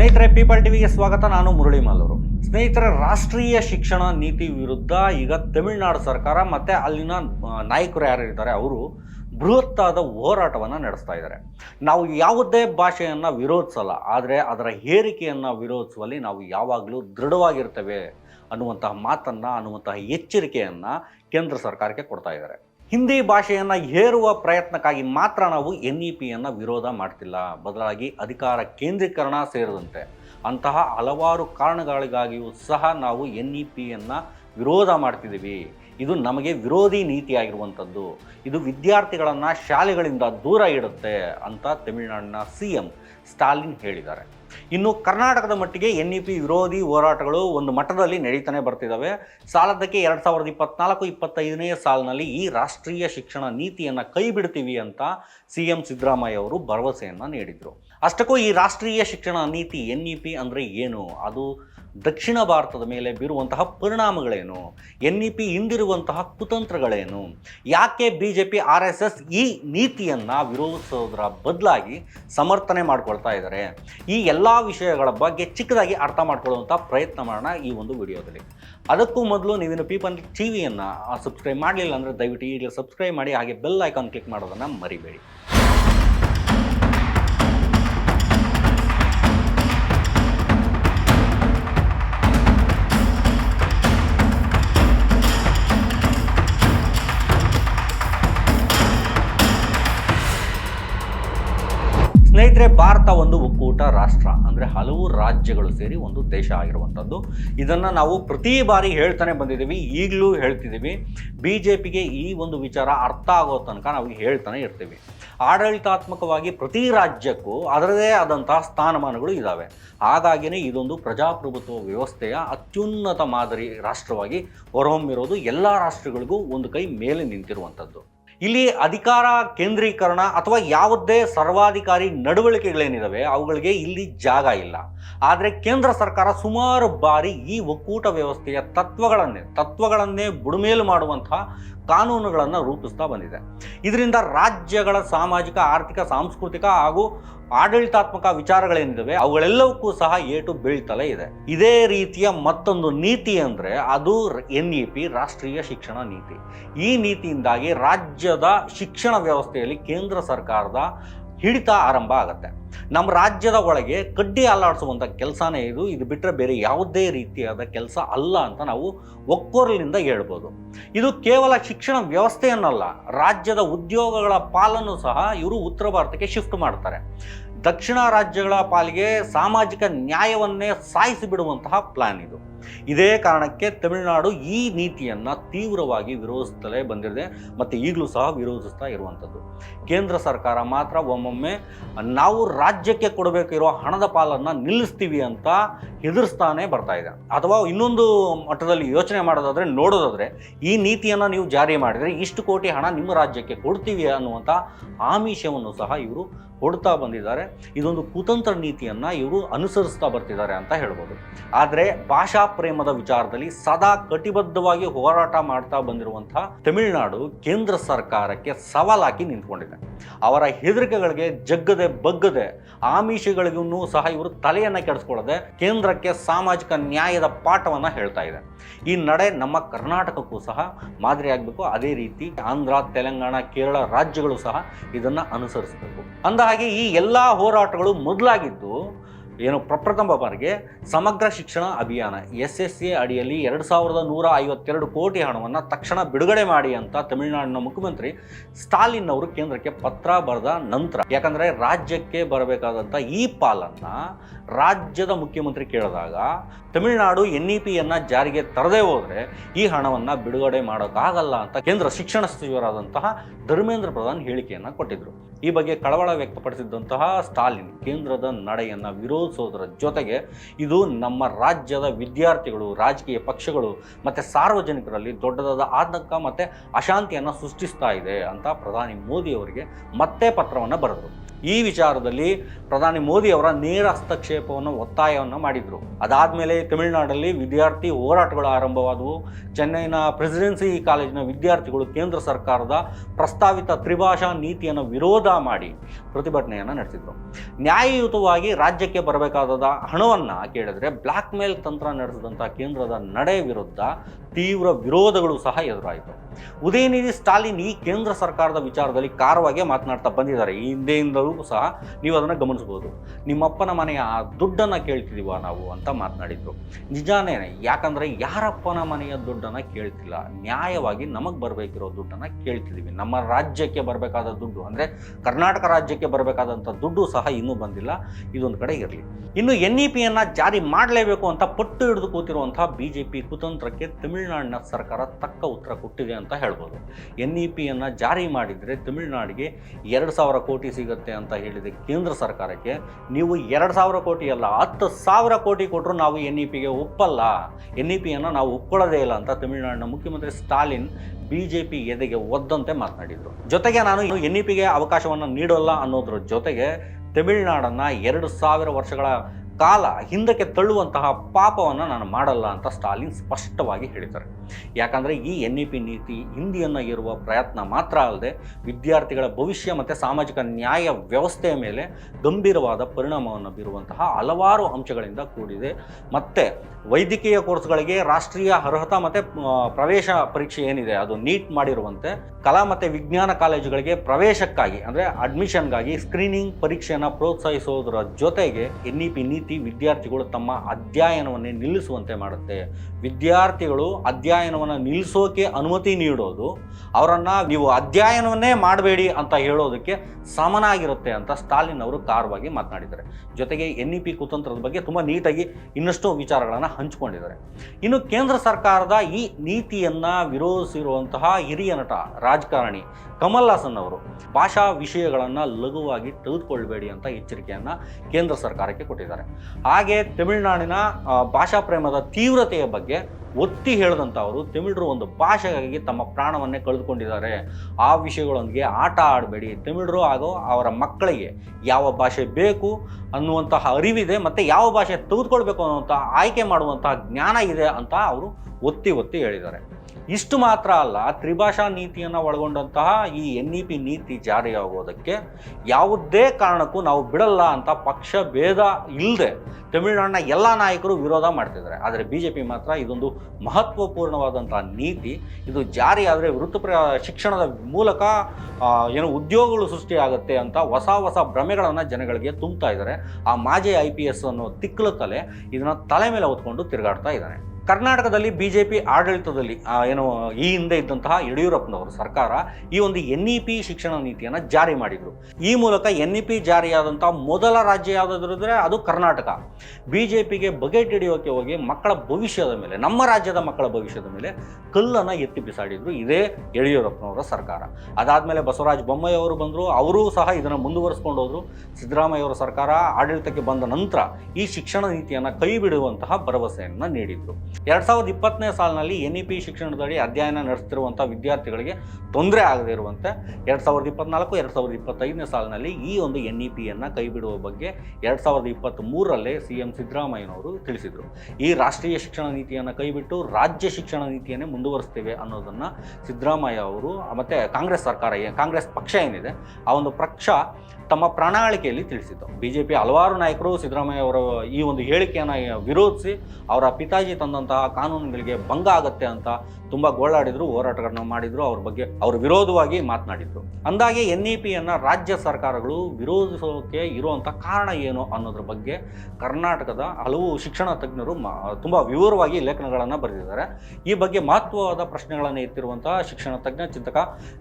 ಸ್ನೇಹಿತರೆ ಪೀಪಲ್ ಟಿವಿಗೆ ಸ್ವಾಗತ. ನಾನು ಮುರಳಿ ಮಾಲೂರು. ಸ್ನೇಹಿತರೆ, ರಾಷ್ಟ್ರೀಯ ಶಿಕ್ಷಣ ನೀತಿ ವಿರುದ್ಧ ಈಗ ತಮಿಳುನಾಡು ಸರ್ಕಾರ ಮತ್ತೆ ಅಲ್ಲಿನ ನಾಯಕರು ಯಾರು ಇರ್ತಾರೆ, ಅವರು ಬೃಹತ್ತಾದ ಹೋರಾಟವನ್ನು ನಡೆಸ್ತಾ ಇದ್ದಾರೆ. ನಾವು ಯಾವುದೇ ಭಾಷೆಯನ್ನು ವಿರೋಧಿಸಲ್ಲ, ಆದರೆ ಅದರ ಹೇರಿಕೆಯನ್ನು ವಿರೋಧಿಸುವಲ್ಲಿ ನಾವು ಯಾವಾಗಲೂ ದೃಢವಾಗಿರ್ತೇವೆ ಅನ್ನುವಂತಹ ಮಾತನ್ನು, ಅನ್ನುವಂತಹ ಎಚ್ಚರಿಕೆಯನ್ನು ಕೇಂದ್ರ ಸರ್ಕಾರಕ್ಕೆ ಕೊಡ್ತಾ ಇದ್ದಾರೆ. ಹಿಂದಿ ಭಾಷೆಯನ್ನು ಹೇರುವ ಪ್ರಯತ್ನಕ್ಕಾಗಿ ಮಾತ್ರ ನಾವು ಎನ್ ಇ ಪಿಯನ್ನು ವಿರೋಧ ಮಾಡ್ತಿಲ್ಲ. ಬದಲಾಗಿ ಅಧಿಕಾರ ಕೇಂದ್ರೀಕರಣ ಸೇರಿದಂತೆ ಅಂತಹ ಹಲವಾರು ಕಾರಣಗಳಿಗಾಗಿಯೂ ಸಹ ನಾವು ಎನ್ ಇ ಪಿಯನ್ನು ವಿರೋಧ ಮಾಡ್ತಿದ್ದೀವಿ. ಇದು ನಮಗೆ ವಿರೋಧಿ ನೀತಿಯಾಗಿರುವಂಥದ್ದು. ಇದು ವಿದ್ಯಾರ್ಥಿಗಳನ್ನು ಶಾಲೆಗಳಿಂದ ದೂರ ಇಡುತ್ತೆ ಅಂತ ತಮಿಳುನಾಡಿನ ಸಿ ಎಂ ಸ್ಟಾಲಿನ್ ಹೇಳಿದ್ದಾರೆ. ಇನ್ನು ಕರ್ನಾಟಕದ ಮಟ್ಟಿಗೆ ಎನ್ ಇ ಪಿ ವಿರೋಧಿ ಹೋರಾಟಗಳು ಒಂದು ಮಟ್ಟದಲ್ಲಿ ನಡೀತಾನೆ ಬರ್ತಿದ್ದಾವೆ ಸಾಲದಕ್ಕೆ ಎರಡು ಸಾವಿರದ ಇಪ್ಪತ್ನಾಲ್ಕು, ಇಪ್ಪತ್ತೈದನೇ ಸಾಲಿನಲ್ಲಿ ಈ ರಾಷ್ಟ್ರೀಯ ಶಿಕ್ಷಣ ನೀತಿಯನ್ನು ಕೈ ಬಿಡ್ತೀವಿ ಅಂತ ಸಿ ಎಂ ಸಿದ್ದರಾಮಯ್ಯ ಅವರು ಭರವಸೆಯನ್ನು ನೀಡಿದರು. ಅಷ್ಟಕ್ಕೂ ಈ ರಾಷ್ಟ್ರೀಯ ಶಿಕ್ಷಣ ನೀತಿ ಎನ್ ಇ ಪಿ ಅಂದರೆ ಏನು? ಅದು ದಕ್ಷಿಣ ಭಾರತದ ಮೇಲೆ ಬೀರುವಂತಹ ಪರಿಣಾಮಗಳೇನು? ಎನ್ ಇ ಪಿ ಹಿಂದಿರುವಂತಹ ಕುತಂತ್ರಗಳೇನು? ಯಾಕೆ B J P R S S ಈ ನೀತಿಯನ್ನು ವಿರೋಧಿಸೋದರ ಬದಲಾಗಿ ಸಮರ್ಥನೆ ಮಾಡ್ಕೊಳ್ತಾ ಇದ್ದಾರೆ ಈ ಎಲ್ಲ ವಿಷಯಗಳ ಬಗ್ಗೆ ಚಿಕ್ಕದಾಗಿ ಅರ್ಥ ಮಾಡ್ಕೊಳ್ಳುವಂಥ ಪ್ರಯತ್ನ ಮಾಡೋಣ ಈ ಒಂದು ವಿಡಿಯೋದಲ್ಲಿ. ಅದಕ್ಕೂ ಮೊದಲು ನೀವಿನ ಪೀಪಲ್ ಟಿ ವಿಯನ್ನು ಸಬ್ಸ್ಕ್ರೈಬ್ ಮಾಡಲಿಲ್ಲ ಅಂದರೆ ದಯವಿಟ್ಟು ಈಗಲೇ ಸಬ್ಸ್ಕ್ರೈಬ್ ಮಾಡಿ, ಹಾಗೆ ಬೆಲ್ ಐಕಾನ್ ಕ್ಲಿಕ್ ಮಾಡೋದನ್ನು ಮರಿಬೇಡಿ. ಸ್ನೇಹಿತರೆ, ಭಾರತ ಒಂದು ಒಕ್ಕೂಟ ರಾಷ್ಟ್ರ. ಅಂದರೆ ಹಲವು ರಾಜ್ಯಗಳು ಸೇರಿ ಒಂದು ದೇಶ ಆಗಿರುವಂಥದ್ದು. ಇದನ್ನು ನಾವು ಪ್ರತಿ ಬಾರಿ ಹೇಳ್ತಾನೆ ಬಂದಿದ್ದೀವಿ, ಈಗಲೂ ಹೇಳ್ತಿದ್ದೀವಿ. ಬಿ ಜೆ ಪಿಗೆ ಈ ಒಂದು ವಿಚಾರ ಅರ್ಥ ಆಗೋ ತನಕ ನಾವು ಹೇಳ್ತಾನೆ ಇರ್ತೀವಿ. ಆಡಳಿತಾತ್ಮಕವಾಗಿ ಪ್ರತಿ ರಾಜ್ಯಕ್ಕೂ ಅದರದೇ ಆದಂತಹ ಸ್ಥಾನಮಾನಗಳು ಇದ್ದಾವೆ ಹಾಗಾಗಿಯೇ ಇದೊಂದು ಪ್ರಜಾಪ್ರಭುತ್ವ ವ್ಯವಸ್ಥೆಯ ಅತ್ಯುನ್ನತ ಮಾದರಿ ರಾಷ್ಟ್ರವಾಗಿ ಹೊರಹೊಮ್ಮಿರೋದು ಎಲ್ಲ ರಾಷ್ಟ್ರಗಳಿಗೂ ಒಂದು ಕೈ ಮೇಲೆ ನಿಂತಿರುವಂಥದ್ದು. ಇಲ್ಲಿ ಅಧಿಕಾರ ಕೇಂದ್ರೀಕರಣ ಅಥವಾ ಯಾವುದೇ ಸರ್ವಾಧಿಕಾರಿ ನಡವಳಿಕೆಗಳೇನಿದಾವೆ, ಅವುಗಳಿಗೆ ಇಲ್ಲಿ ಜಾಗ ಇಲ್ಲ. ಆದರೆ ಕೇಂದ್ರ ಸರ್ಕಾರ ಸುಮಾರು ಬಾರಿ ಈ ಒಕ್ಕೂಟ ವ್ಯವಸ್ಥೆಯ ತತ್ವಗಳನ್ನೇ ತತ್ವಗಳನ್ನೇ ಬುಡಮೇಲು ಮಾಡುವಂತಹ ಕಾನೂನುಗಳನ್ನು ರೂಪಿಸ್ತಾ ಬಂದಿದೆ. ಇದರಿಂದ ರಾಜ್ಯಗಳ ಸಾಮಾಜಿಕ, ಆರ್ಥಿಕ, ಸಾಂಸ್ಕೃತಿಕ ಹಾಗೂ ಆಡಳಿತಾತ್ಮಕ ವಿಚಾರಗಳೇನಿದ್ದಾವೆ ಅವುಗಳೆಲ್ಲವಕ್ಕೂ ಸಹ ಏಟು ಬೀಳ್ತಲೇ ಇದೆ. ಇದೇ ರೀತಿಯ ಮತ್ತೊಂದು ನೀತಿ ಅಂದರೆ ಅದು ಎನ್ ಇ ಪಿ, ರಾಷ್ಟ್ರೀಯ ಶಿಕ್ಷಣ ನೀತಿ. ಈ ನೀತಿಯಿಂದಾಗಿ ರಾಜ್ಯದ ಶಿಕ್ಷಣ ವ್ಯವಸ್ಥೆಯಲ್ಲಿ ಕೇಂದ್ರ ಸರ್ಕಾರದ ಹಿಡಿತ ಆರಂಭ ಆಗುತ್ತೆ. ನಮ್ಮ ರಾಜ್ಯದ ಒಳಗೆ ಕಡ್ಡಿ ಅಲ್ಲಾಡಿಸುವಂಥ ಕೆಲಸನೇ ಇದು. ಇದು ಬಿಟ್ಟರೆ ಬೇರೆ ಯಾವುದೇ ರೀತಿಯಾದ ಕೆಲಸ ಅಲ್ಲ ಅಂತ ನಾವು ಒಕ್ಕೋರ್ಲಿಂದ ಹೇಳ್ಬೋದು. ಇದು ಕೇವಲ ಶಿಕ್ಷಣ ವ್ಯವಸ್ಥೆಯನ್ನಲ್ಲ, ರಾಜ್ಯದ ಉದ್ಯೋಗಗಳ ಪಾಲನ್ನು ಸಹ ಇವರು ಉತ್ತರ ಭಾರತಕ್ಕೆ ಶಿಫ್ಟ್ ಮಾಡ್ತಾರೆ. ದಕ್ಷಿಣ ರಾಜ್ಯಗಳ ಪಾಲಿಗೆ ಸಾಮಾಜಿಕ ನ್ಯಾಯವನ್ನೇ ಸಾಯಿಸಿ ಬಿಡುವಂತಹ ಪ್ಲಾನ್ ಇದು. ಇದೇ ಕಾರಣಕ್ಕೆ ತಮಿಳುನಾಡು ಈ ನೀತಿಯನ್ನು ತೀವ್ರವಾಗಿ ವಿರೋಧಿಸುತ್ತಲೇ ಬಂದಿದೆ. ಮತ್ತು ಈಗಲೂ ಸಹ ವಿರೋಧಿಸ್ತಾ ಇರುವಂಥದ್ದು. ಕೇಂದ್ರ ಸರ್ಕಾರ ಮಾತ್ರ ಒಮ್ಮೊಮ್ಮೆ ನಾವು ರಾಜ್ಯಕ್ಕೆ ಕೊಡಬೇಕಿರೋ ಹಣದ ಪಾಲನ್ನು ನಿಲ್ಲಿಸ್ತೀವಿ ಅಂತ ಹೆದರ್ಸ್ತಾನೆ ಬರ್ತಾ ಇದೆ. ಅಥವಾ ಇನ್ನೊಂದು ಮಟ್ಟದಲ್ಲಿ ಯೋಚನೆ ಮಾಡೋದಾದರೆ, ನೋಡೋದಾದರೆ ಈ ನೀತಿಯನ್ನು ನೀವು ಜಾರಿ ಮಾಡಿದರೆ ಇಷ್ಟು ಕೋಟಿ ಹಣ ನಿಮ್ಮ ರಾಜ್ಯಕ್ಕೆ ಕೊಡ್ತೀವಿ ಅನ್ನುವಂಥ ಆಮಿಷವನ್ನು ಸಹ ಇವರು ಕೊಡ್ತಾ ಬಂದಿದ್ದಾರೆ. ಇದೊಂದು ಕುತಂತ್ರ ನೀತಿಯನ್ನು ಇವರು ಅನುಸರಿಸ್ತಾ ಬರ್ತಿದ್ದಾರೆ ಅಂತ ಹೇಳ್ಬೋದು. ಆದರೆ ಭಾಷಾ ಪ್ರೇಮದ ವಿಚಾರದಲ್ಲಿ ಸದಾ ಕಟಿಬದ್ಧವಾಗಿ ಹೋರಾಟ ಮಾಡ್ತಾ ಬಂದಿರುವಂಥ ತಮಿಳುನಾಡು ಕೇಂದ್ರ ಸರ್ಕಾರಕ್ಕೆ ಸವಾಲಾಗಿ ನಿಂತ್ಕೊಂಡಿದೆ. ಅವರ ಹೆದರಿಕೆಗಳಿಗೆ ಜಗ್ಗದೆ ಬಗ್ಗದೆ ಆಮಿಷಗಳಿಗೂ ಸಹ ಇವರು ತಲೆಯನ್ನು ಕೆಡಿಸ್ಕೊಳ್ಳದೆ ಕೇಂದ್ರಕ್ಕೆ ಸಾಮಾಜಿಕ ನ್ಯಾಯದ ಪಾಠವನ್ನು ಹೇಳ್ತಾ ಇದೆ. ಈ ನಡೆ ನಮ್ಮ ಕರ್ನಾಟಕಕ್ಕೂ ಸಹ ಮಾದರಿಯಾಗಬೇಕು ಅದೇ ರೀತಿ ಆಂಧ್ರ, ತೆಲಂಗಾಣ, ಕೇರಳ ರಾಜ್ಯಗಳು ಸಹ ಇದನ್ನು ಅನುಸರಿಸಬೇಕು. ಅಂದಹಾಗೆ ಈ ಎಲ್ಲ ಹೋರಾಟಗಳು ಮೊದಲಾಗಿದ್ದು ಏನು ಪ್ರಪ್ರಥಮ ಬಾರಿಗೆ ಸಮಗ್ರ ಶಿಕ್ಷಣ ಅಭಿಯಾನ ಎಸ್ ಎಸ್ ಎ ಅಡಿಯಲ್ಲಿ ಎರಡು ಸಾವಿರದ ನೂರ ಐವತ್ತೆರಡು ಕೋಟಿ ಹಣವನ್ನು ತಕ್ಷಣ ಬಿಡುಗಡೆ ಮಾಡಿ ಅಂತ ತಮಿಳುನಾಡಿನ ಮುಖ್ಯಮಂತ್ರಿ ಸ್ಟಾಲಿನ್ ಅವರು ಕೇಂದ್ರಕ್ಕೆ ಪತ್ರ ಬರೆದ ನಂತರ. ಯಾಕಂದರೆ ರಾಜ್ಯಕ್ಕೆ ಬರಬೇಕಾದಂಥ ಈ ಪಾಲನ್ನು ರಾಜ್ಯದ ಮುಖ್ಯಮಂತ್ರಿ ಕೇಳಿದಾಗ ತಮಿಳುನಾಡು ಎನ್ ಇ ಪಿಯನ್ನು ಜಾರಿಗೆ ತರದೇ ಹೋದರೆ ಈ ಹಣವನ್ನು ಬಿಡುಗಡೆ ಮಾಡೋಕ್ಕಾಗಲ್ಲ ಅಂತ ಕೇಂದ್ರ ಶಿಕ್ಷಣ ಸಚಿವರಾದಂತಹ ಧರ್ಮೇಂದ್ರ ಪ್ರಧಾನ್ ಹೇಳಿಕೆಯನ್ನು ಕೊಟ್ಟಿದ್ದರು ಈ ಬಗ್ಗೆ ಕಳವಳ ವ್ಯಕ್ತಪಡಿಸಿದ್ದಂತಹ ಸ್ಟಾಲಿನ್ ಕೇಂದ್ರದ ನಡೆಯನ್ನು ವಿರೋಧಿಸೋದರ ಜೊತೆಗೆ ಇದು ನಮ್ಮ ರಾಜ್ಯದ ವಿದ್ಯಾರ್ಥಿಗಳು, ರಾಜಕೀಯ ಪಕ್ಷಗಳು ಮತ್ತು ಸಾರ್ವಜನಿಕರಲ್ಲಿ ದೊಡ್ಡದಾದ ಆತಂಕ ಮತ್ತು ಅಶಾಂತಿಯನ್ನು ಸೃಷ್ಟಿಸ್ತಾ ಇದೆ ಅಂತ ಪ್ರಧಾನಿ ಮೋದಿ ಅವರಿಗೆ ಮತ್ತೆ ಪತ್ರವನ್ನು ಬರೆದರು. ಈ ವಿಚಾರದಲ್ಲಿ ಪ್ರಧಾನಿ ಮೋದಿ ಅವರ ನೇರ ಹಸ್ತಕ್ಷೇಪವನ್ನು ಒತ್ತಾಯವನ್ನು ಮಾಡಿದರು. ಅದಾದಮೇಲೆ ತಮಿಳುನಾಡಲ್ಲಿ ವಿದ್ಯಾರ್ಥಿ ಹೋರಾಟಗಳು ಆರಂಭವಾದವು. ಚೆನ್ನೈನ ಪ್ರೆಸಿಡೆನ್ಸಿ ಕಾಲೇಜಿನ ವಿದ್ಯಾರ್ಥಿಗಳು ಕೇಂದ್ರ ಸರ್ಕಾರದ ಪ್ರಸ್ತಾವಿತ ತ್ರಿಭಾಷಾ ನೀತಿಯನ್ನು ವಿರೋಧ ಮಾಡಿ ಪ್ರತಿಭಟನೆಯನ್ನು ನಡೆಸಿದರು. ನ್ಯಾಯಯುತವಾಗಿ ರಾಜ್ಯಕ್ಕೆ ಬರಬೇಕಾದ ಹಣವನ್ನು ಕೇಳಿದ್ರೆ ಬ್ಲ್ಯಾಕ್ ಮೇಲ್ ತಂತ್ರ ನಡೆಸಿದಂಥ ಕೇಂದ್ರದ ನಡೆ ವಿರುದ್ಧ ತೀವ್ರ ವಿರೋಧಗಳು ಸಹ ಎದುರಾಯಿತು. ಉದಯನಿಧಿ ಸ್ಟಾಲಿನ್ ಈ ಕೇಂದ್ರ ಸರ್ಕಾರದ ವಿಚಾರದಲ್ಲಿ ಕಾರವಾಗಿ ಮಾತನಾಡ್ತಾ ಬಂದಿದ್ದಾರೆ. ಈ ಹಿಂದೆಯಿಂದಲೂ ಸಹ ನೀವು ಅದನ್ನು ಗಮನಿಸ್ಬೋದು. ನಿಮ್ಮಪ್ಪನ ಮನೆಯ ಆ ದುಡ್ಡನ್ನು ಕೇಳ್ತಿದ್ದೀವ ನಾವು ಅಂತ ಮಾತನಾಡಿದ್ರು. ನಿಜಾನೇ ಯಾಕಂದರೆ ಯಾರಪ್ಪನ ಮನೆಯ ದುಡ್ಡನ್ನು ಕೇಳ್ತಿಲ್ಲ. ನ್ಯಾಯವಾಗಿ ನಮಗೆ ಬರಬೇಕಿರೋ ದುಡ್ಡನ್ನು ಕೇಳ್ತಿದ್ದೀವಿ ನಮ್ಮ ರಾಜ್ಯಕ್ಕೆ ಬರಬೇಕಾದ ದುಡ್ಡು ಅಂದರೆ ಕರ್ನಾಟಕ ರಾಜ್ಯಕ್ಕೆ ಬರಬೇಕಾದಂಥ ದುಡ್ಡು ಸಹ ಇನ್ನೂ ಬಂದಿಲ್ಲ. ಇದೊಂದು ಕಡೆ ಇರಲಿ. ಇನ್ನು ಎನ್ ಇ ಪಿಯನ್ನು ಜಾರಿ ಮಾಡಲೇಬೇಕು ಅಂತ ಪಟ್ಟು ಹಿಡಿದು ಕೂತಿರುವಂಥ ಬಿ ಜೆ ಪಿ ಕುತಂತ್ರಕ್ಕೆ ತಮಿಳುನಾಡಿನ ಸರ್ಕಾರ ತಕ್ಕ ಉತ್ತರ ಕೊಟ್ಟಿದೆ ಅಂತ ಹೇಳ್ಬೋದು. ಎನ್ ಇ ಪಿಯನ್ನು ಜಾರಿ ಮಾಡಿದರೆ ತಮಿಳುನಾಡಿಗೆ ಎರಡು ಸಾವಿರ ಕೋಟಿ ಸಿಗುತ್ತೆ ಅಂತ ಹೇಳಿದೆ ಕೇಂದ್ರ ಸರ್ಕಾರಕ್ಕೆ. ನೀವು ಎರಡು ಸಾವಿರ ಕೋಟಿ ಅಲ್ಲ, ಹತ್ತು ಸಾವಿರ ಕೋಟಿ ಕೊಟ್ಟರು ನಾವು ಎನ್ ಇ ಪಿಗೆ ಒಪ್ಪಲ್ಲ. ಎನ್ ಇ ಪಿಯನ್ನು ನಾವು ಒಪ್ಕೊಳ್ಳೋದೇ ಇಲ್ಲ ಅಂತ ತಮಿಳುನಾಡಿನ ಮುಖ್ಯಮಂತ್ರಿ ಸ್ಟಾಲಿನ್ ಬಿ ಜೆ ಪಿ ಎದೆಗೆ ಒದ್ದಂತೆ ಮಾತನಾಡಿದರು. ಜೊತೆಗೆ ನಾನು ಎನ್ ಇ ಪಿಗೆ ಅವಕಾಶವನ್ನು ನೀಡೋಲ್ಲ ಅನ್ನೋದ್ರ ಜೊತೆಗೆ ತಮಿಳುನಾಡನ್ನು ಎರಡು ಸಾವಿರ ವರ್ಷಗಳ ಕಾಲ ಹಿಂದಕ್ಕೆ ತಳ್ಳುವಂತಹ ಪಾಪವನ್ನು ನಾನು ಮಾಡಲ್ಲ ಅಂತ ಸ್ಟಾಲಿನ್ ಸ್ಪಷ್ಟವಾಗಿ ಹೇಳಿದ್ದಾರೆ. ಯಾಕಂದರೆ ಈ ಎನ್ ಇ ಪಿ ನೀತಿ ಹಿಂದಿಯನ್ನು ಇರುವ ಪ್ರಯತ್ನ ಮಾತ್ರ ಅಲ್ಲದೆ ವಿದ್ಯಾರ್ಥಿಗಳ ಭವಿಷ್ಯ ಮತ್ತು ಸಾಮಾಜಿಕ ನ್ಯಾಯ ವ್ಯವಸ್ಥೆಯ ಮೇಲೆ ಗಂಭೀರವಾದ ಪರಿಣಾಮವನ್ನು ಬೀರುವಂತಹ ಹಲವಾರು ಅಂಶಗಳಿಂದ ಕೂಡಿದೆ. ಮತ್ತು ವೈದ್ಯಕೀಯ ಕೋರ್ಸ್ಗಳಿಗೆ ರಾಷ್ಟ್ರೀಯ ಅರ್ಹತಾ ಮತ್ತು ಪ್ರವೇಶ ಪರೀಕ್ಷೆ ಏನಿದೆ ಅದು ನೀಟ್ ಮಾಡಿರುವಂತೆ ಕಲಾ ಮತ್ತು ವಿಜ್ಞಾನ ಕಾಲೇಜುಗಳಿಗೆ ಪ್ರವೇಶಕ್ಕಾಗಿ ಅಂದರೆ ಅಡ್ಮಿಷನ್ಗಾಗಿ ಸ್ಕ್ರೀನಿಂಗ್ ಪರೀಕ್ಷೆಯನ್ನು ಪ್ರೋತ್ಸಾಹಿಸೋದರ ಜೊತೆಗೆ ಎನ್ ಇ ಪಿ ನೀತಿ ವಿದ್ಯಾರ್ಥಿಗಳು ತಮ್ಮ ಅಧ್ಯಯನವನ್ನೇ ನಿಲ್ಲಿಸುವಂತೆ ಮಾಡುತ್ತೆ. ವಿದ್ಯಾರ್ಥಿಗಳು ಅಧ್ಯಯನವನ್ನು ನಿಲ್ಲಿಸೋಕೆ ಅನುಮತಿ ನೀಡೋದು, ಅವರನ್ನು ನೀವು ಅಧ್ಯಯನವನ್ನೇ ಮಾಡಬೇಡಿ ಅಂತ ಹೇಳೋದಕ್ಕೆ ಸಮನಾಗಿರುತ್ತೆ ಅಂತ ಸ್ಟಾಲಿನ್ ಅವರು ಕಾರವಾಗಿ ಮಾತನಾಡಿದ್ದಾರೆ. ಜೊತೆಗೆ ಎನ್ ಇ ಪಿ ಕುತಂತ್ರದ ಬಗ್ಗೆ ತುಂಬ ನೀಟಾಗಿ ಇನ್ನಷ್ಟು ವಿಚಾರಗಳನ್ನು ಹಂಚಿಕೊಂಡಿದ್ದಾರೆ. ಇನ್ನು ಕೇಂದ್ರ ಸರ್ಕಾರದ ಈ ನೀತಿಯನ್ನು ವಿರೋಧಿಸಿರುವಂತಹ ಹಿರಿಯ ನಟ, ರಾಜಕಾರಣಿ ಕಮಲ್ ಹಾಸನ್ ಅವರು ಭಾಷಾ ವಿಷಯಗಳನ್ನು ಲಘುವಾಗಿ ತೆಗೆದುಕೊಳ್ಬೇಡಿ ಅಂತ ಎಚ್ಚರಿಕೆಯನ್ನು ಕೇಂದ್ರ ಸರ್ಕಾರಕ್ಕೆ ಕೊಟ್ಟಿದ್ದಾರೆ. ಹಾಗೆ ತಮಿಳುನಾಡಿನ ಭಾಷಾ ಪ್ರೇಮದ ತೀವ್ರತೆಯ ಬಗ್ಗೆ ಒತ್ತಿ ಹೇಳಿದಂಥವರು ತಮಿಳರು ಒಂದು ಭಾಷೆಗಾಗಿ ತಮ್ಮ ಪ್ರಾಣವನ್ನೇ ಕಳೆದುಕೊಂಡಿದ್ದಾರೆ. ಆ ವಿಷಯಗಳೊಂದಿಗೆ ಆಟ ಆಡಬೇಡಿ. ತಮಿಳರು ಹಾಗೂ ಅವರ ಮಕ್ಕಳಿಗೆ ಯಾವ ಭಾಷೆ ಬೇಕು ಅನ್ನುವಂತಹ ಅರಿವಿದೆ ಮತ್ತು ಯಾವ ಭಾಷೆ ತೆಗೆದುಕೊಳ್ಬೇಕು ಅನ್ನುವಂಥ ಆಯ್ಕೆ ಮಾಡುವಂತಹ ಜ್ಞಾನ ಇದೆ ಅಂತ ಅವರು ಒತ್ತಿ ಒತ್ತಿ ಹೇಳಿದ್ದಾರೆ. ಇಷ್ಟು ಮಾತ್ರ ಅಲ್ಲ, ತ್ರಿಭಾಷಾ ನೀತಿಯನ್ನು ಒಳಗೊಂಡಂತಹ ಈ ಎನ್ ಇ ಪಿ ನೀತಿ ಜಾರಿಯಾಗೋದಕ್ಕೆ ಯಾವುದೇ ಕಾರಣಕ್ಕೂ ನಾವು ಬಿಡಲ್ಲ ಅಂತ ಪಕ್ಷ ಭೇದ ಇಲ್ಲದೆ ತಮಿಳುನಾಡಿನ ಎಲ್ಲ ನಾಯಕರು ವಿರೋಧ ಮಾಡ್ತಿದ್ದಾರೆ. ಆದರೆ ಬಿ ಜೆ ಪಿ ಮಾತ್ರ ಇದೊಂದು ಮಹತ್ವಪೂರ್ಣವಾದಂಥ ನೀತಿ. ಇದು ಜಾರಿಯಾದರೆ ವೃತ್ತಿಪರ ಶಿಕ್ಷಣದ ಮೂಲಕ ಏನು ಉದ್ಯೋಗಗಳು ಸೃಷ್ಟಿಯಾಗುತ್ತೆ ಅಂತ ಹೊಸ ಹೊಸ ಭ್ರಮೆಗಳನ್ನು ಜನಗಳಿಗೆ ತುಂಬ್ತಾ ಇದ್ದಾರೆ. ಆ ಮಾಜಿ ಐ ಪಿ ಎಸ್ ಅನ್ನೋ ತಿಕ್ಕಲು ತಲೆ ಇದನ್ನು ತಲೆ ಮೇಲೆ ಹೊತ್ಕೊಂಡು ತಿರುಗಾಡ್ತಾ ಇದ್ದಾನೆ. ಕರ್ನಾಟಕದಲ್ಲಿ ಬಿ ಜೆ ಪಿ ಆಡಳಿತದಲ್ಲಿ ಏನು, ಈ ಹಿಂದೆ ಇದ್ದಂತಹ ಯಡಿಯೂರಪ್ಪನವರು ಸರ್ಕಾರ ಈ ಒಂದು ಎನ್ ಇ ಪಿ ಶಿಕ್ಷಣ ನೀತಿಯನ್ನು ಜಾರಿ ಮಾಡಿದರು. ಈ ಮೂಲಕ ಎನ್ ಇ ಪಿ ಜಾರಿಯಾದಂಥ ಮೊದಲ ರಾಜ್ಯ ಯಾವುದಾದ್ರಿದ್ರೆ ಅದು ಕರ್ನಾಟಕ. ಬಿ ಜೆ ಪಿಗೆ ಬಗೆಟ್ ಹಿಡಿಯೋಕೆ ಹೋಗಿ ಮಕ್ಕಳ ಭವಿಷ್ಯದ ಮೇಲೆ, ನಮ್ಮ ರಾಜ್ಯದ ಮಕ್ಕಳ ಭವಿಷ್ಯದ ಮೇಲೆ ಕಲ್ಲನ್ನು ಎತ್ತಿ ಬಿಸಾಡಿದ್ರು ಇದೇ ಯಡಿಯೂರಪ್ಪನವರ ಸರ್ಕಾರ. ಅದಾದಮೇಲೆ ಬಸವರಾಜ ಬೊಮ್ಮಾಯಿ ಅವರು ಬಂದರು, ಅವರೂ ಸಹ ಇದನ್ನು ಮುಂದುವರಿಸ್ಕೊಂಡು ಹೋದರು. ಸಿದ್ದರಾಮಯ್ಯವರ ಸರ್ಕಾರ ಆಡಳಿತಕ್ಕೆ ಬಂದ ನಂತರ ಈ ಶಿಕ್ಷಣ ನೀತಿಯನ್ನು ಕೈ ಬಿಡುವಂತಹ ಭರವಸೆಯನ್ನು ನೀಡಿದರು. ಎರಡು ಸಾವಿರದ ಇಪ್ಪತ್ತನೇ ಸಾಲಿನಲ್ಲಿ ಎನ್ ಇ ಪಿ ಶಿಕ್ಷಣದಡಿ ಅಧ್ಯಯನ ನಡೆಸ್ತಿರುವಂಥ ವಿದ್ಯಾರ್ಥಿಗಳಿಗೆ ತೊಂದರೆ ಆಗದೇ ಇರುವಂತೆ ಎರಡು ಸಾವಿರದ ಇಪ್ಪತ್ನಾಲ್ಕು, ಎರಡು ಸಾವಿರದ ಇಪ್ಪತ್ತೈದನೇ ಸಾಲಿನಲ್ಲಿ ಈ ಒಂದು ಎನ್ ಇ ಪಿಯನ್ನು ಕೈ ಬಿಡುವ ಬಗ್ಗೆ ಎರಡು ಸಾವಿರದ ಇಪ್ಪತ್ತ್ ಮೂರರಲ್ಲೇ ಸಿ ಎಂ ಸಿದ್ದರಾಮಯ್ಯನವರು ತಿಳಿಸಿದರು. ಈ ರಾಷ್ಟ್ರೀಯ ಶಿಕ್ಷಣ ನೀತಿಯನ್ನು ಕೈಬಿಟ್ಟು ರಾಜ್ಯ ಶಿಕ್ಷಣ ನೀತಿಯನ್ನೇ ಮುಂದುವರಿಸ್ತೇವೆ ಅನ್ನೋದನ್ನು ಸಿದ್ದರಾಮಯ್ಯ ಅವರು, ಮತ್ತು ಕಾಂಗ್ರೆಸ್ ಸರ್ಕಾರ ಕಾಂಗ್ರೆಸ್ ಪಕ್ಷ ಏನಿದೆ, ಆ ಒಂದು ಪಕ್ಷ ತಮ್ಮ ಪ್ರಣಾಳಿಕೆಯಲ್ಲಿ ತಿಳಿಸಿತು ಬಿ ಜೆ ಪಿ ಹಲವಾರು ನಾಯಕರು ಸಿದ್ದರಾಮಯ್ಯ ಅವರ ಈ ಒಂದು ಹೇಳಿಕೆಯನ್ನು ವಿರೋಧಿಸಿ ಅವರ ಪಿತಾಜಿ ತಂದಂತಹ ಕಾನೂನುಗಳಿಗೆ ಭಂಗ ಆಗತ್ತೆ ಅಂತ ತುಂಬ ಗೋಳಾಡಿದ್ರು, ಹೋರಾಟಗಳನ್ನು ಮಾಡಿದ್ರು, ಅವ್ರ ಬಗ್ಗೆ ಅವ್ರ ವಿರೋಧವಾಗಿ ಮಾತನಾಡಿದ್ರು. ಅಂದಾಗೆ ಎನ್ ಇ ಪಿಯನ್ನು ರಾಜ್ಯ ಸರ್ಕಾರಗಳು ವಿರೋಧಿಸೋಕೆ ಇರುವಂಥ ಕಾರಣ ಏನು ಅನ್ನೋದ್ರ ಬಗ್ಗೆ ಕರ್ನಾಟಕದ ಹಲವು ಶಿಕ್ಷಣ ತಜ್ಞರು ತುಂಬ ವಿವರವಾಗಿ ಲೇಖನಗಳನ್ನು ಬರೆದಿದ್ದಾರೆ. ಈ ಬಗ್ಗೆ ಮಹತ್ವವಾದ ಪ್ರಶ್ನೆಗಳನ್ನು ಎತ್ತಿರುವಂತಹ ಶಿಕ್ಷಣ ತಜ್ಞ ಚಿಂತಕ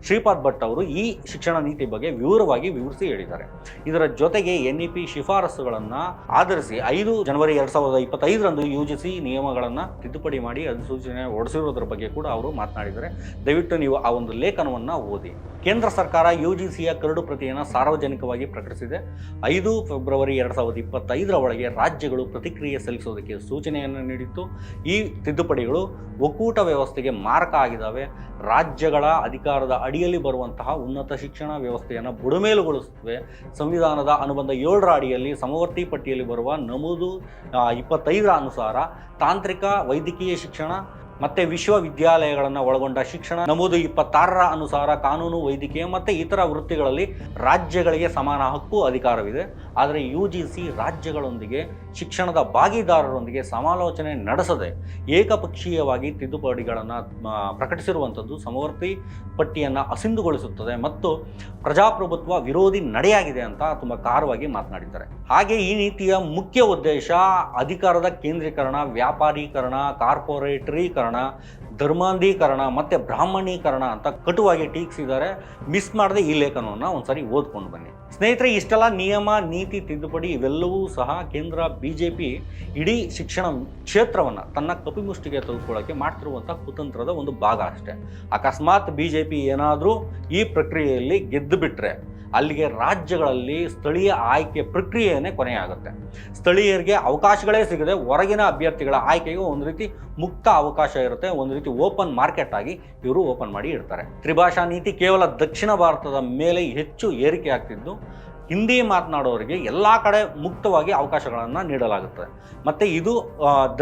ಶ್ರೀಪಾದ್ ಭಟ್ ಅವರು ಈ ಶಿಕ್ಷಣ ನೀತಿ ಬಗ್ಗೆ ವಿವರವಾಗಿ ವಿವರಿಸಿ ಹೇಳಿದ್ದಾರೆ. ಇದರ ಜೊತೆಗೆ ಎನ್ ಇ ಪಿ ಶಿಫಾರಸುಗಳನ್ನು ಆಧರಿಸಿ ಐದು ಜನವರಿ ಎರಡು ಸಾವಿರದ ಇಪ್ಪತ್ತೈದರಂದು ಯು ಜಿ ಸಿ ನಿಯಮಗಳನ್ನು ತಿದ್ದುಪಡಿ ಮಾಡಿ ಅಧಿಸೂಚನೆ ಹೊಡೆಸಿರೋದ್ರ ಬಗ್ಗೆ ಕೂಡ ಅವರು ಮಾತನಾಡಿದ್ದಾರೆ. ದಯವಿಟ್ಟು ನೀವು ಆ ಒಂದು ಲೇಖನವನ್ನು ಓದಿ. ಕೇಂದ್ರ ಸರ್ಕಾರ ಯು ಜಿ ಸಿಯ ಕರಡು ಪ್ರತಿಯನ್ನು ಸಾರ್ವಜನಿಕವಾಗಿ ಪ್ರಕಟಿಸಿದೆ. ಐದು ಫೆಬ್ರವರಿ ಎರಡು ಸಾವಿರದ ಇಪ್ಪತ್ತೈದರ ಒಳಗೆ ರಾಜ್ಯಗಳು ಪ್ರತಿಕ್ರಿಯೆ ಸಲ್ಲಿಸೋದಕ್ಕೆ ಸೂಚನೆಯನ್ನು ನೀಡಿತ್ತು. ಈ ತಿದ್ದುಪಡಿಗಳು ಒಕ್ಕೂಟ ವ್ಯವಸ್ಥೆಗೆ ಮಾರಕ ಆಗಿದ್ದಾವೆ. ರಾಜ್ಯಗಳ ಅಧಿಕಾರದ ಅಡಿಯಲ್ಲಿ ಬರುವಂತಹ ಉನ್ನತ ಶಿಕ್ಷಣ ವ್ಯವಸ್ಥೆಯನ್ನು ಬುಡಮೇಲುಗೊಳಿಸುತ್ತವೆ. ಸಂವಿಧಾನದ ಅನುಬಂಧ ಏಳರ ಅಡಿಯಲ್ಲಿ ಸಮವರ್ತಿ ಪಟ್ಟಿಯಲ್ಲಿ ಬರುವ ನಮೂದು ಇಪ್ಪತ್ತೈದರ ಅನುಸಾರ ತಾಂತ್ರಿಕ ವೈದ್ಯಕೀಯ ಶಿಕ್ಷಣ ಮತ್ತೆ ವಿಶ್ವವಿದ್ಯಾಲಯಗಳನ್ನು ಒಳಗೊಂಡ ಶಿಕ್ಷಣ ನಮೂದು ಇಪ್ಪತ್ತಾರರ ಅನುಸಾರ ಕಾನೂನು, ವೈದ್ಯಕೀಯ ಮತ್ತು ಇತರ ವೃತ್ತಿಗಳಲ್ಲಿ ರಾಜ್ಯಗಳಿಗೆ ಸಮಾನ ಹಕ್ಕು ಅಧಿಕಾರವಿದೆ. ಆದರೆ ಯು ಜಿ ಸಿ ರಾಜ್ಯಗಳೊಂದಿಗೆ, ಶಿಕ್ಷಣದ ಭಾಗಿದಾರರೊಂದಿಗೆ ಸಮಾಲೋಚನೆ ನಡೆಸದೆ ಏಕಪಕ್ಷೀಯವಾಗಿ ತಿದ್ದುಪಡಿಗಳನ್ನು ಪ್ರಕಟಿಸಿರುವಂಥದ್ದು ಸಮವರ್ತಿ ಪಟ್ಟಿಯನ್ನು ಅಸಿಂಧುಗೊಳಿಸುತ್ತದೆ ಮತ್ತು ಪ್ರಜಾಪ್ರಭುತ್ವ ವಿರೋಧಿ ನಡೆಯಾಗಿದೆ ಅಂತ ತುಂಬ ಖಾರವಾಗಿ ಮಾತನಾಡಿದ್ದಾರೆ. ಹಾಗೆ ಈ ನೀತಿಯ ಮುಖ್ಯ ಉದ್ದೇಶ ಅಧಿಕಾರದ ಕೇಂದ್ರೀಕರಣ, ವ್ಯಾಪಾರೀಕರಣ, ಕಾರ್ಪೊರೇಟರೀಕರಣ ಧರ್ಮಾಂಧೀಕರಣ ಮತ್ತು ಬ್ರಾಹ್ಮಣೀಕರಣ ಅಂತ ಕಟುವಾಗಿ ಟೀಕಿಸಿದ್ದಾರೆ. ಮಿಸ್ ಮಾಡದೆ ಈ ಲೇಖನವನ್ನು ಒಂದ್ಸರಿ ಓದ್ಕೊಂಡು ಬನ್ನಿ. ಸ್ನೇಹಿತರೆ, ಇಷ್ಟೆಲ್ಲ ನಿಯಮ, ನೀತಿ, ತಿದ್ದುಪಡಿ ಇವೆಲ್ಲವೂ ಸಹ ಕೇಂದ್ರ ಬಿ ಜೆ ಪಿ ಇಡೀ ಶಿಕ್ಷಣ ಕ್ಷೇತ್ರವನ್ನು ತನ್ನ ಕಪಿಮುಷ್ಟಿಗೆ ತೆಗೆದುಕೊಳ್ಳೋಕ್ಕೆ ಮಾಡ್ತಿರುವಂಥ ಕುತಂತ್ರದ ಒಂದು ಭಾಗ ಅಷ್ಟೇ. ಅಕಸ್ಮಾತ್ ಬಿ ಜೆ ಪಿ ಏನಾದರೂ ಈ ಪ್ರಕ್ರಿಯೆಯಲ್ಲಿ ಗೆದ್ದು ಬಿಟ್ಟರೆ ಅಲ್ಲಿಗೆ ರಾಜ್ಯಗಳಲ್ಲಿ ಸ್ಥಳೀಯ ಆಯ್ಕೆ ಪ್ರಕ್ರಿಯೆಯೇ ಕೊನೆಯಾಗುತ್ತೆ. ಸ್ಥಳೀಯರಿಗೆ ಅವಕಾಶಗಳೇ ಸಿಗದೆ ಹೊರಗಿನ ಅಭ್ಯರ್ಥಿಗಳ ಆಯ್ಕೆಗೆ ಒಂದು ರೀತಿ ಮುಕ್ತ ಅವಕಾಶ ಇರುತ್ತೆ. ಒಂದು ರೀತಿ ಓಪನ್ ಮಾರ್ಕೆಟ್ ಆಗಿ ಇವರು ಓಪನ್ ಮಾಡಿ ಇಡ್ತಾರೆ. ತ್ರಿಭಾಷಾ ನೀತಿ ಕೇವಲ ದಕ್ಷಿಣ ಭಾರತದ ಮೇಲೆ ಹೆಚ್ಚು ಏರಿಕೆ ಆಗ್ತಿದ್ದು ಹಿಂದಿ ಮಾತನಾಡೋರಿಗೆ ಎಲ್ಲ ಕಡೆ ಮುಕ್ತವಾಗಿ ಅವಕಾಶಗಳನ್ನು ನೀಡಲಾಗುತ್ತದೆ ಮತ್ತು ಇದು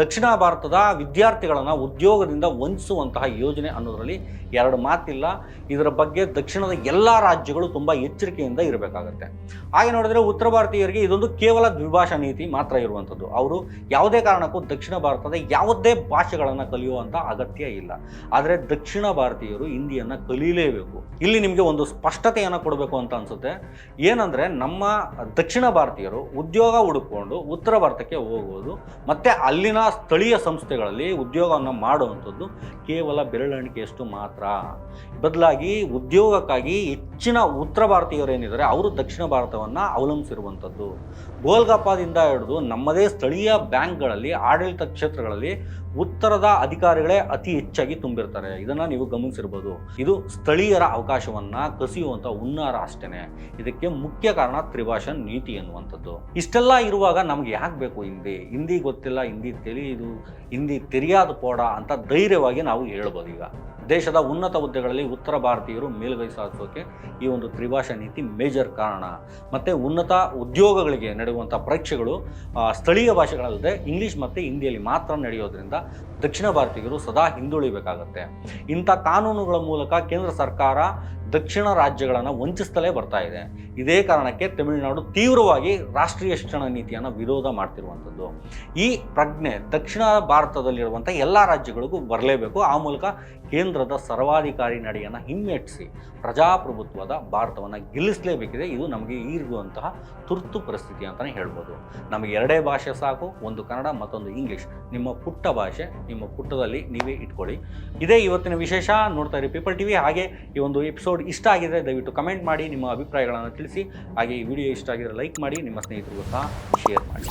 ದಕ್ಷಿಣ ಭಾರತದ ವಿದ್ಯಾರ್ಥಿಗಳನ್ನು ಉದ್ಯೋಗದಿಂದ ವಂಚಿಸುವಂತಹ ಯೋಜನೆ ಅನ್ನೋದರಲ್ಲಿ ಎರಡು ಮಾತಿಲ್ಲ. ಇದರ ಬಗ್ಗೆ ದಕ್ಷಿಣದ ಎಲ್ಲ ರಾಜ್ಯಗಳು ತುಂಬ ಎಚ್ಚರಿಕೆಯಿಂದ ಇರಬೇಕಾಗತ್ತೆ. ಹಾಗೆ ನೋಡಿದ್ರೆ ಉತ್ತರ ಭಾರತೀಯರಿಗೆ ಇದೊಂದು ಕೇವಲ ದ್ವಿಭಾಷಾ ನೀತಿ ಮಾತ್ರ ಇರುವಂಥದ್ದು. ಅವರು ಯಾವುದೇ ಕಾರಣಕ್ಕೂ ದಕ್ಷಿಣ ಭಾರತದ ಯಾವುದೇ ಭಾಷೆಗಳನ್ನು ಕಲಿಯುವಂಥ ಅಗತ್ಯ ಇಲ್ಲ. ಆದರೆ ದಕ್ಷಿಣ ಭಾರತೀಯರು ಹಿಂದಿಯನ್ನು ಕಲೀಲೇಬೇಕು. ಇಲ್ಲಿ ನಿಮಗೆ ಒಂದು ಸ್ಪಷ್ಟತೆಯನ್ನು ಕೊಡಬೇಕು ಅಂತ ಅನಿಸುತ್ತೆ. ಏನಂದರೆ ನಮ್ಮ ದಕ್ಷಿಣ ಭಾರತೀಯರು ಉದ್ಯೋಗ ಹುಡುಕೊಂಡು ಉತ್ತರ ಭಾರತಕ್ಕೆ ಹೋಗುವುದು ಮತ್ತು ಅಲ್ಲಿನ ಸ್ಥಳೀಯ ಸಂಸ್ಥೆಗಳಲ್ಲಿ ಉದ್ಯೋಗವನ್ನು ಮಾಡುವಂಥದ್ದು ಕೇವಲ ಬೆರಳೆಣಿಕೆಯಷ್ಟು ಮಾತ್ರ. ಬದಲಾಗಿ ಉದ್ಯೋಗಕ್ಕಾಗಿ ಹೆಚ್ಚಿನ ಉತ್ತರ ಭಾರತೀಯರು ಏನಿದ್ದಾರೆ, ಅವರು ದಕ್ಷಿಣ ಭಾರತವನ್ನು ಅವಲಂಬಿಸಿರುವಂಥದ್ದು. ಗೋಲ್ಗಪ್ಪದಿಂದ ಹಿಡಿದು ನಮ್ಮದೇ ಸ್ಥಳೀಯ ಬ್ಯಾಂಕ್ಗಳಲ್ಲಿ, ಆಡಳಿತ ಕ್ಷೇತ್ರಗಳಲ್ಲಿ ಉತ್ತರದ ಅಧಿಕಾರಿಗಳೇ ಅತಿ ಹೆಚ್ಚಾಗಿ ತುಂಬಿರ್ತಾರೆ. ಇದನ್ನು ನೀವು ಗಮನಿಸಿರ್ಬೋದು. ಇದು ಸ್ಥಳೀಯರ ಅವಕಾಶವನ್ನು ಕಸಿಯುವಂಥ ಹುನ್ನಾರ ಅಷ್ಟೇ ಇದಕ್ಕೆ ಮುಖ್ಯ ಕಾರಣ ತ್ರಿಭಾಷಾ ನೀತಿ ಎನ್ನುವಂಥದ್ದು. ಇಷ್ಟೆಲ್ಲ ಇರುವಾಗ ನಮ್ಗೆ ಯಾಕೆ ಬೇಕು ಹಿಂದಿ? ಹಿಂದಿ ಗೊತ್ತಿಲ್ಲ, ಹಿಂದಿ ತಿಳಿಯುದು ಹಿಂದಿ ತಿಳಿಯಾದ ಪೋಡ ಅಂತ ಧೈರ್ಯವಾಗಿ ನಾವು ಹೇಳ್ಬೋದು ಈಗ. ದೇಶದ ಉನ್ನತ ಹುದ್ದೆಗಳಲ್ಲಿ ಉತ್ತರ ಭಾರತೀಯರು ಮೇಲುಗೈ ಸಾಧಿಸೋಕೆ ಈ ಒಂದು ತ್ರಿಭಾಷಾ ನೀತಿ ಮೇಜರ್ ಕಾರಣ. ಮತ್ತು ಉನ್ನತ ಉದ್ಯೋಗಗಳಿಗೆ ನಡೆಯುವಂಥ ಪರೀಕ್ಷೆಗಳು ಸ್ಥಳೀಯ ಭಾಷೆಗಳಲ್ಲದೆ ಇಂಗ್ಲೀಷ್ ಮತ್ತು ಹಿಂದಿಯಲ್ಲಿ ಮಾತ್ರ ನಡೆಯೋದ್ರಿಂದ ದಕ್ಷಿಣ ಭಾರತೀಯರು ಸದಾ ಹಿಂದುಳಿಬೇಕಾಗತ್ತೆ. ಇಂಥ ಕಾನೂನುಗಳ ಮೂಲಕ ಕೇಂದ್ರ ಸರ್ಕಾರ ದಕ್ಷಿಣ ರಾಜ್ಯಗಳನ್ನು ವಂಚಿಸ್ತಲೇ ಬರ್ತಾ ಇದೆ. ಇದೇ ಕಾರಣಕ್ಕೆ ತಮಿಳುನಾಡು ತೀವ್ರವಾಗಿ ರಾಷ್ಟ್ರೀಯ ಶಿಕ್ಷಣ ನೀತಿಯನ್ನು ವಿರೋಧ ಮಾಡ್ತಿರುವಂಥದ್ದು. ಈ ಪ್ರಜ್ಞೆ ದಕ್ಷಿಣ ಭಾರತದಲ್ಲಿರುವಂಥ ಎಲ್ಲ ರಾಜ್ಯಗಳಿಗೂ ಬರಲೇಬೇಕು. ಆ ಮೂಲಕ ಕೇಂದ್ರದ ಸರ್ವಾಧಿಕಾರಿ ನಡೆಯನ್ನು ಹಿಮ್ಮೆಟ್ಟಿಸಿ ಪ್ರಜಾಪ್ರಭುತ್ವದ ಭಾರತವನ್ನು ಗೆಲ್ಲಿಸಲೇಬೇಕಿದೆ. ಇದು ನಮಗೆ ಈಗಿರುವಂತಹ ತುರ್ತು ಪರಿಸ್ಥಿತಿ ಅಂತಲೇ ಹೇಳ್ಬೋದು. ನಮಗೆ ಎರಡೇ ಭಾಷೆ ಸಾಕು, ಒಂದು ಕನ್ನಡ, ಮತ್ತೊಂದು ಇಂಗ್ಲೀಷ್. ನಿಮ್ಮ ಪುಟ್ಟ ಭಾಷೆ, ನಿಮ್ಮ ಪುಟ್ಟದಲ್ಲಿ ನೀವೇ ಇಟ್ಕೊಳ್ಳಿ. ಇದೇ ಇವತ್ತಿನ ವಿಶೇಷ ನೋಡ್ತಾ ಇರಿ ಪೀಪಲ್ ಟಿವಿ ಹಾಗೆ ಈ ಒಂದು ಎಪಿಸೋಡ್ ಇಷ್ಟ ಆಗಿದ್ರೆ ದಯವಿಟ್ಟು ಕಮೆಂಟ್ ಮಾಡಿ, ನಿಮ್ಮ ಅಭಿಪ್ರಾಯಗಳನ್ನು ತಿಳಿಸಿ. ಹಾಗೆ ಈ ವಿಡಿಯೋ ಇಷ್ಟ ಆಗಿದ್ರೆ ಲೈಕ್ ಮಾಡಿ, ನಿಮ್ಮ ಸ್ನೇಹಿತರಿಗೂ ಸಹ ಶೇರ್ ಮಾಡಿ.